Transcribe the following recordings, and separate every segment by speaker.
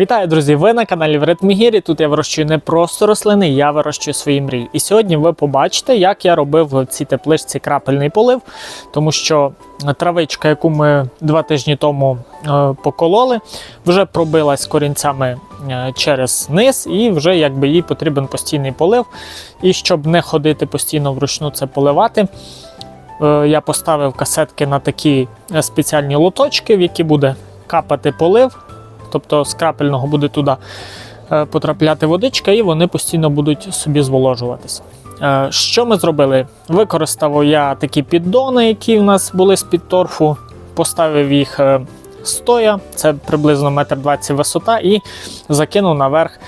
Speaker 1: Вітаю, друзі! Ви на каналі в Ретмігірі. Тут я вирощую не просто рослини, я вирощую свої мрії. І сьогодні ви побачите, як я робив в цій тепличці крапельний полив, тому що травичка, яку ми два тижні тому е, покололи, вже пробилась корінцями е, через низ, і вже якби їй потрібен постійний полив. І щоб не ходити постійно вручну це поливати. е, Я поставив касетки на такі спеціальні лоточки, в які буде капати полив. Тобто з крапельного буде туди е, потрапляти водичка, і вони постійно будуть собі зволожуватися. Е, Що ми зробили? Використав я такі піддони, які в нас були з-під торфу, поставив їх е, стоя, це приблизно 1,20 м висота, і закинув наверх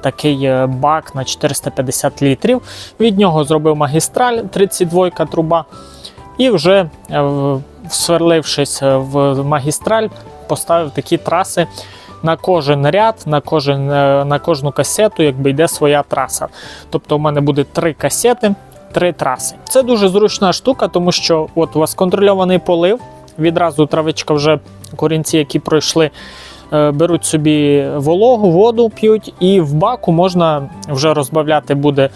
Speaker 1: такий бак на 450 літрів. Від нього зробив магістраль 32 труба. І вже е, в магістраль, поставив такі траси на кожен ряд, на, кожен, е, на кожну касету, якби йде своя траса. Тобто, у мене буде три касети, три траси. Це дуже зручна штука, тому що от у вас контрольований полив. Відразу травичка вже корінці, які пройшли, е, беруть собі вологу, воду п'ють, і в баку можна вже розбавляти буде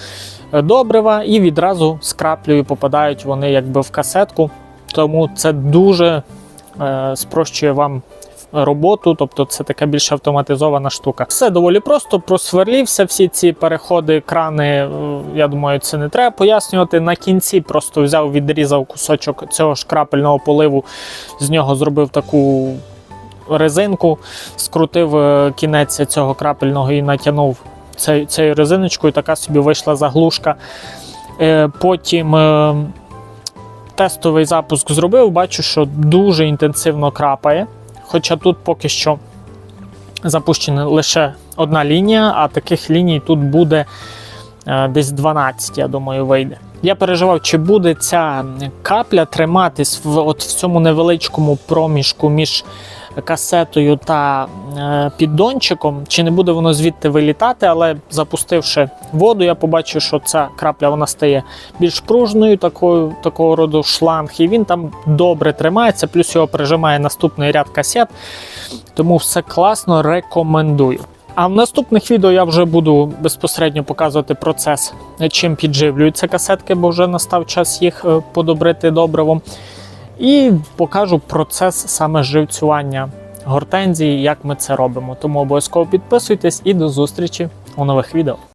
Speaker 1: е, добрива, і відразу з краплею попадають вони якби в касетку. Тому це дуже е, спрощує вам роботу, тобто це така більш автоматизована штука. Все доволі просто, просверлівся всі ці переходи, крани. Я думаю, це не треба пояснювати. На кінці просто взяв, відрізав кусочок цього ж крапельного поливу, з нього зробив таку резинку, скрутив е, кінець цього крапельного і натягнув цей- цією резиночкою. Така собі вийшла заглушка. Е, Потім. е, Тестовий запуск зробив, бачу, що дуже інтенсивно крапає. Хоча тут поки що запущена лише одна лінія, а таких ліній тут буде е, десь 12, я думаю, вийде. Я переживав, чи буде ця капля триматись в, от в цьому невеличкому проміжку між касетою та е, піддончиком, чи не буде воно звідти вилітати, але запустивши воду, я побачив, що ця крапля вона стає більш пружною, такою, такого роду шланг, і він там добре тримається, плюс його прижимає наступний ряд касет. Тому все класно, рекомендую. А в наступних відео я вже буду безпосередньо показувати процес, чим підживлюються касетки, бо вже настав час їх е, подобрити добривом. І покажу процес саме живцювання гортензії, як ми це робимо. Тому обов'язково підписуйтесь і до зустрічі у нових відео.